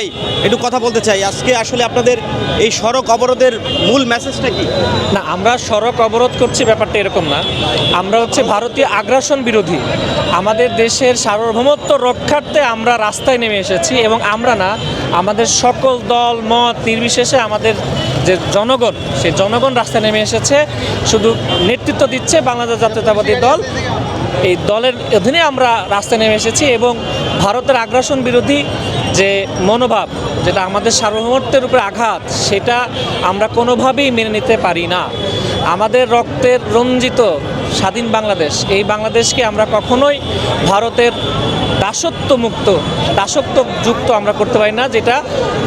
ভাই, একটু কথা বলতে চাই। আজকে আসলে আপনাদের এই সড়ক অবরোধের মূল মেসেজটা কি? না, আমরা সড়ক অবরোধ করছি ব্যাপারটা এরকম না। আমরা হচ্ছে ভারতীয় আগ্রাসন বিরোধী। আমাদের দেশের সার্বভৌমত্ব রক্ষার্থে আমরা রাস্তায় নেমে এসেছি এবং আমরা না, আমাদের সকল দল, মত নির্বিশেষে আমাদের যে জনগণ সেই জনগণ রাস্তায় নেমে এসেছে। শুধু নেতৃত্ব দিচ্ছে বাংলাদেশ জাতীয়তাবাদী দল। এই দলের অধীনে আমরা রাস্তায় নেমে এসেছি এবং ভারতের আগ্রাসন বিরোধী যে মনোভাব, যেটা আমাদের সার্বভৌমত্বের উপরে আঘাত, সেটা আমরা কোনোভাবেই মেনে নিতে পারি না। আমাদের রক্তের রঞ্জিত স্বাধীন বাংলাদেশ, এই বাংলাদেশকে আমরা কখনোই ভারতের দাসত্ব মুক্ত দাসত্ব যুক্ত আমরা করতে পারি না, যেটা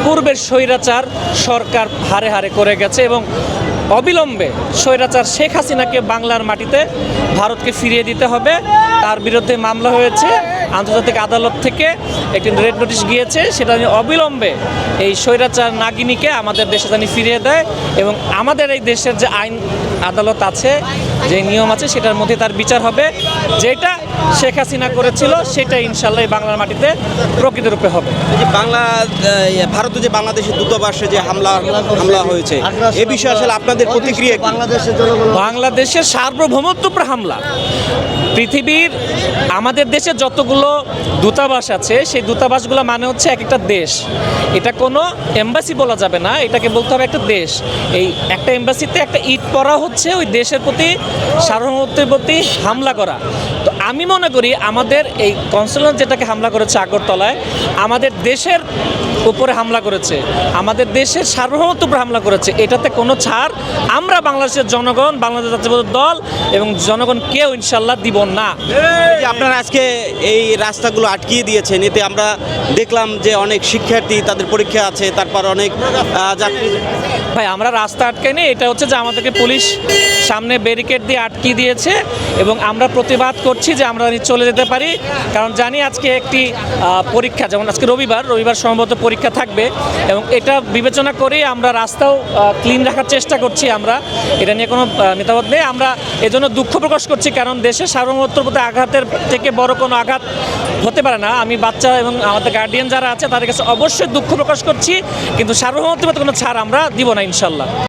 পূর্বের স্বৈরাচার সরকার হারে হারে করে গেছে এবং অবিলম্বে স্বৈরাচার শেখ হাসিনাকে বাংলার মাটিতে ভারতকে ফিরিয়ে দিতে হবে। তার বিরুদ্ধে মামলা হয়েছে। আন্তর্জাতিক আদালত থেকে একটি রেড নোটিশ গিয়েছে সেটা নিয়ে অবিলম্বে এই স্বৈরাচার নাগিনীকে আমাদের দেশে জানি ফিরিয়ে দেয় এবং আমাদের এই দেশের যে আইন আদালত আছে যে নিয়ম আছে সেটার মধ্যে তার বিচার হবে। যেটা শেখ হাসিনা করেছিল সেটা ইনশাল্লাহ এই বাংলার মাটিতে প্রকৃত রূপে হবে। যে বাংলা ভারতে যে বাংলাদেশের দূতাবাসে যে হামলা হামলা হয়েছে এ বিষয়ে আসলে আপনাদের প্রতিক্রিয়া বাংলাদেশের জনগণ বাংলাদেশের সার্বভৌমত্ব হামলা। পৃথিবীর আমাদের দেশে যতগুলো দূতাবাস আছে, সেই দূতাবাসগুলো মানে হচ্ছে এক একটা দেশ। এটা কোনো এম্বাসি বলা যাবে না, এটাকে বলতে হবে একটা দেশ। এই একটা এম্বাসিতে একটা ইট পরা হচ্ছে, ওই দেশের প্রতি সার্বভৌমত্বের প্রতি হামলা করা। তো আমি মনে করি আমাদের এই কনসুলেট যেটাকে হামলা করেছে আগরতলায় আমাদের দেশের উপরে হামলা করেছে আমাদের দেশের সার্বভৌমত্ব উপরে হামলা করেছে এটাতে কোনো ছাড় আমরা বাংলাদেশের জনগণ বাংলাদেশ জাতীয়তাবাদী দল এবং জনগণ কেউ ইনশাল্লাহ দিব না। আপনারা আজকে এই রাস্তাগুলো আটকিয়ে দিয়েছেন এতে আমরা দেখলাম যে অনেক শিক্ষার্থী তাদের পরীক্ষা আছে তারপর অনেক যাত্রী ভাই আমরা রাস্তা আটকাইনি এটা হচ্ছে যে আমাদেরকে পুলিশ সামনে ব্যারিকেড দিয়ে আটকিয়ে দিয়েছে এবং আমরা প্রতিবাদ করছি যে আমরা চলে যেতে পারি। কারণ জানি আজকে একটি পরীক্ষা যেমন আজকে রবিবার রবিবার সম্ভবত পরীক্ষা থাকবে এবং এটা বিবেচনা করেই আমরা রাস্তাও ক্লিন রাখার চেষ্টা করছি আমরা। এটা নিয়ে কোনো আহ, নেই। আমরা এজন্য দুঃখ প্রকাশ করছি কারণ দেশের সার্বভৌমত্বর প্রতি আঘাতের থেকে বড় কোনো আঘাত হতে পারে না। আমি বাচ্চা এবং আমাদের গার্ডিয়ান যারা আছে তাদের কাছে অবশ্যই দুঃখ প্রকাশ করছি কিন্তু সার্বভৌমত্বের কোনো ছাড় আমরা দিব না ইনশাল্লাহ।